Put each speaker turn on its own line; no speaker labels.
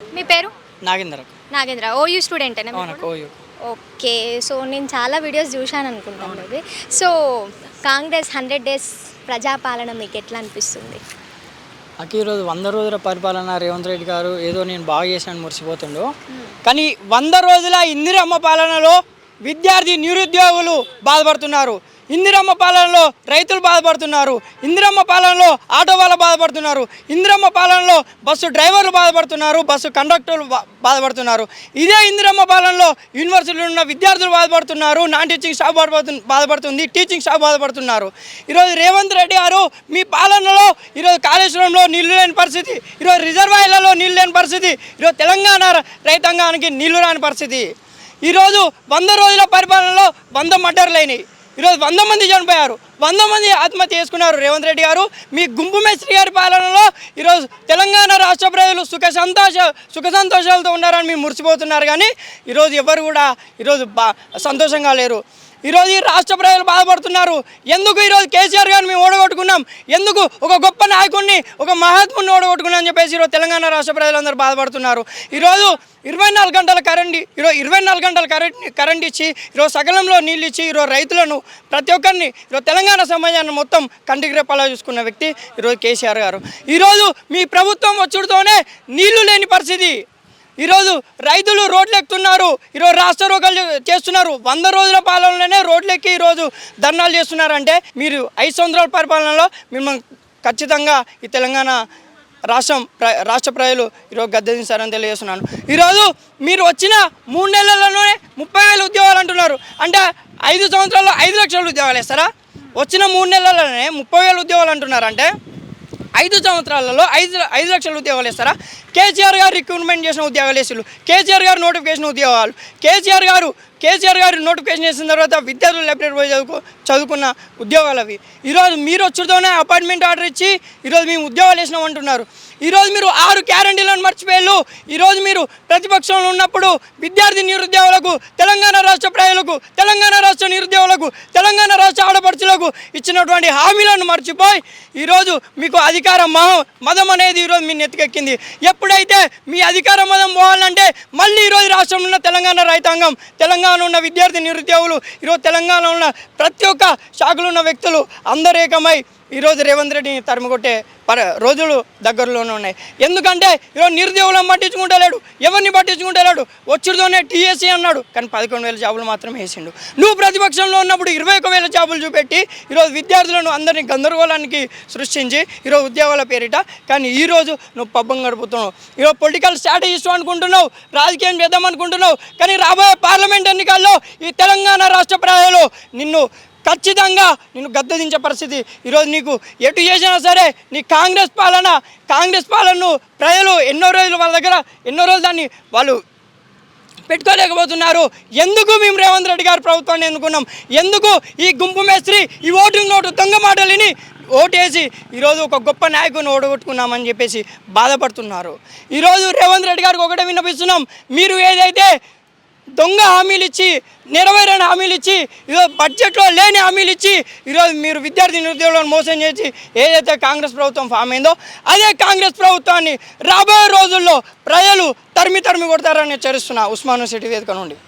మీ పేరు?
నాగేందర్.
నాగేంద్ర. ఓయూ కూడా?
OU
okay. So నేను చాలా వీడియోస్ చూశాను అనుకుంటాను ఇది so Congress hundred days Prajapalana మీకు ఎట్లా అనిపిస్తుంది?
అక్క ఈరోజు వంద రోజుల పరిపాలన రేవంత్ రెడ్డి గారు ఏదో నేను బాగా చేశాను మురిసిపోతుండు. కానీ వంద రోజుల ఇందిరమ్మ పాలనలో విద్యార్థి నిరుద్యోగులు బాధపడుతున్నారు. ఇందిరమ్మ పాలనలో రైతులు బాధపడుతున్నారు. ఇందిరమ్మ పాలనలో ఆటో వాళ్ళు బాధపడుతున్నారు. ఇందిరమ్మ పాలనలో బస్సు డ్రైవర్లు బాధపడుతున్నారు. బస్సు కండక్టర్లు బాధపడుతున్నారు. ఇదే ఇందిరమ్మ పాలనలో యూనివర్సిటీలో ఉన్న విద్యార్థులు బాధపడుతున్నారు. నాన్ టీచింగ్ స్టాఫ్ బాధపడుతు బాధపడుతుంది. టీచింగ్ స్టాఫ్ బాధపడుతున్నారు. ఈరోజు రేవంత్ రెడ్డి గారు మీ పాలనలో ఈరోజు కాళేశ్వరంలో నీళ్ళు లేని పరిస్థితి ఈరోజు రిజర్వాయర్లలో నీళ్ళు లేని పరిస్థితి ఈరోజు తెలంగాణ రైతాంగానికి నీళ్ళు రాని పరిస్థితి. ఈరోజు వంద రోజుల పరిపాలనలో వంద మర్డర్లైనవి ఈరోజు వంద మంది చనిపోయారు. వంద మంది ఆత్మహత్య చేసుకున్నారు రేవంత్ రెడ్డి గారు. మీ గుంపు మేస్త్రి గారి పాలనలో ఈరోజు తెలంగాణ రాష్ట్ర ప్రజలు సుఖ సంతోష సుఖ సంతోషాలతో ఉన్నారని మీరు మురిసిపోతున్నారు. కానీ ఈరోజు ఎవరు కూడా ఈరోజు బా సంతోషంగా లేరు. ఈరోజు ఈ రాష్ట్ర ప్రజలు బాధపడుతున్నారు. ఎందుకు ఈరోజు కేసీఆర్ గారిని మేము ఓడగొట్టుకున్నాం? ఎందుకు ఒక గొప్ప నాయకుడిని ఒక మహాత్ముని ఓడగొట్టుకున్నాం అని చెప్పేసి ఈరోజు తెలంగాణ రాష్ట్ర ప్రజలందరూ బాధపడుతున్నారు. ఈరోజు ఇరవై నాలుగు గంటల కరెంట్ ఈరోజు ఇరవై నాలుగు గంటల కరెంట్ కరెంట్ ఇచ్చి ఈరోజు సకలంలో నీళ్ళు ఇచ్చి ఈరోజు రైతులను ప్రతి ఒక్కరిని ఈరోజు తెలంగాణ సమాజాన్ని మొత్తం కంటికి రెప్పలా చూసుకున్న వ్యక్తి ఈరోజు కేసీఆర్ గారు. ఈరోజు మీ ప్రభుత్వం వచ్చుడుతోనే నీళ్ళు లేని పరిస్థితి. ఈరోజు రైతులు రోడ్లు ఎక్కుతున్నారు ఈరోజు రాష్ట్ర రోగాలు చేస్తున్నారు. వంద రోజుల పాలనలోనే రోడ్లు ఎక్కి ఈరోజు ధర్నాలు చేస్తున్నారంటే మీరు ఐదు సంవత్సరాల పరిపాలనలో మిమ్మల్ని ఖచ్చితంగా ఈ తెలంగాణ రాష్ట్రం ప్ర రాష్ట్ర ప్రజలు ఈరోజు గద్దెదించారని తెలియజేస్తున్నాను. ఈరోజు మీరు వచ్చిన మూడు నెలల్లోనే ముప్పై వేల ఉద్యోగాలు అంటున్నారు. అంటే ఐదు సంవత్సరాల్లో ఐదు లక్షల ఉద్యోగాలు ఇస్తారా వచ్చిన మూడు నెలల్లోనే ముప్పై వేల ఉద్యోగాలు అంటున్నారంటే ఐదు సంవత్సరాలలో ఐదు ఐదు లక్షల ఉద్యోగాలు ఇస్తారా కేసీఆర్ గారు రిక్రూట్మెంట్ చేసిన ఉద్యోగాలు వేసారు కేసీఆర్ గారు నోటిఫికేషన్ ఉద్యోగాలు. కేసీఆర్ గారు కేసీఆర్ గారు నోటిఫికేషన్ చేసిన తర్వాత విద్యార్థులు లైబ్రరీ పోయి చదువుకో చదువుకున్న ఉద్యోగాలు అవి. ఈరోజు మీరు వచ్చుతోనే అపాయింట్మెంట్ ఆర్డర్ ఇచ్చి ఈరోజు మేము ఉద్యోగాలు వేసినాం అంటున్నారు. ఈరోజు మీరు ఆరు గ్యారంటీలను మర్చిపోయారు. ఈరోజు మీరు ప్రతిపక్షంలో ఉన్నప్పుడు విద్యార్థి నిరుద్యోగులకు తెలంగాణ రాష్ట్ర ప్రజలకు తెలంగాణ రాష్ట్ర నిరుద్యోగులకు తెలంగాణ రాష్ట్ర ఆడపడుచులకు ఇచ్చినటువంటి హామీలను మర్చిపోయి ఈరోజు మీకు అధికార మహం మదం అనేది ఈరోజు మీ నెత్తికెక్కింది. ఎప్పుడైతే మీ అధికార మదం పోవాలంటే మళ్ళీ ఈరోజు రాష్ట్రంలో ఉన్న తెలంగాణ రైతాంగం తెలంగాణ ఉన్న విద్యార్థి నిరుద్యోగులు ఈరోజు తెలంగాణలో ఉన్న ప్రతి ఒక్క శాఖలు ఉన్న వ్యక్తులు అందరూ ఏకమై ఈరోజు రేవంత్ రెడ్డిని తరిమికొట్టే పర రోజులు దగ్గరలోనే ఉన్నాయి. ఎందుకంటే ఈరోజు నిరుద్యోగులను పట్టించుకుంటలేడు ఎవరిని పట్టించుకుంటలేడు వచ్చుడుతోనే టీఎస్సీ అన్నాడు. కానీ పదకొండు వేల జాబులు మాత్రమే వేసిండు. నువ్వు ప్రతిపక్షంలో ఉన్నప్పుడు ఇరవై ఒక వేల జాబులు చూపెట్టి ఈరోజు విద్యార్థులను అందరినీ గందరగోళానికి సృష్టించి ఈరోజు ఉద్యోగాల పేరిట. కానీ ఈరోజు నువ్వు పబ్బం గడుపుతున్నావు. ఈరోజు పొలిటికల్ స్ట్రాటజిస్ట్ అనుకుంటున్నావు రాజకీయం చేద్దాం అనుకుంటున్నావు. కానీ రాబోయే పార్లమెంట్ ఎన్నికల్లో ఈ తెలంగాణ రాష్ట్ర ప్రజలు నిన్ను ఖచ్చితంగా నిన్ను గద్దెదించే పరిస్థితి ఈరోజు నీకు ఎటు చేసినా సరే నీ కాంగ్రెస్ పాలన కాంగ్రెస్ పాలనను ప్రజలు ఎన్నో రోజులు వాళ్ళ దగ్గర ఎన్నో రోజులు దాన్ని వాళ్ళు పెట్టుకోలేకపోతున్నారు. ఎందుకు మేము రేవంత్ రెడ్డి గారు ప్రభుత్వాన్ని ఎన్నుకున్నాం? ఎందుకు ఈ గుంపు మేస్త్రి ఈ ఓటింగ్ నోటు దొంగ మాటలిని ఓటేసి ఈరోజు ఒక గొప్ప నాయకుని ఓడగొట్టుకున్నామని చెప్పేసి బాధపడుతున్నారు. ఈరోజు రేవంత్ రెడ్డి గారికి ఒకటే విన్నపిస్తున్నాం. మీరు ఏదైతే దొంగ హామీలు ఇచ్చి నెరవేరని హామీలు ఇచ్చి ఈరోజు బడ్జెట్లో లేని హామీలు ఇచ్చి ఈరోజు మీరు విద్యార్థి నిరుద్యోగులను మోసం చేసి ఏదైతే కాంగ్రెస్ ప్రభుత్వం ఫామ్ అయిందో అదే కాంగ్రెస్ ప్రభుత్వాన్ని రాబోయే రోజుల్లో ప్రజలు తరిమి తరిమి కొడతారని చరిస్తున్నా ఉస్మాన్ సిటీ వేదిక నుండి.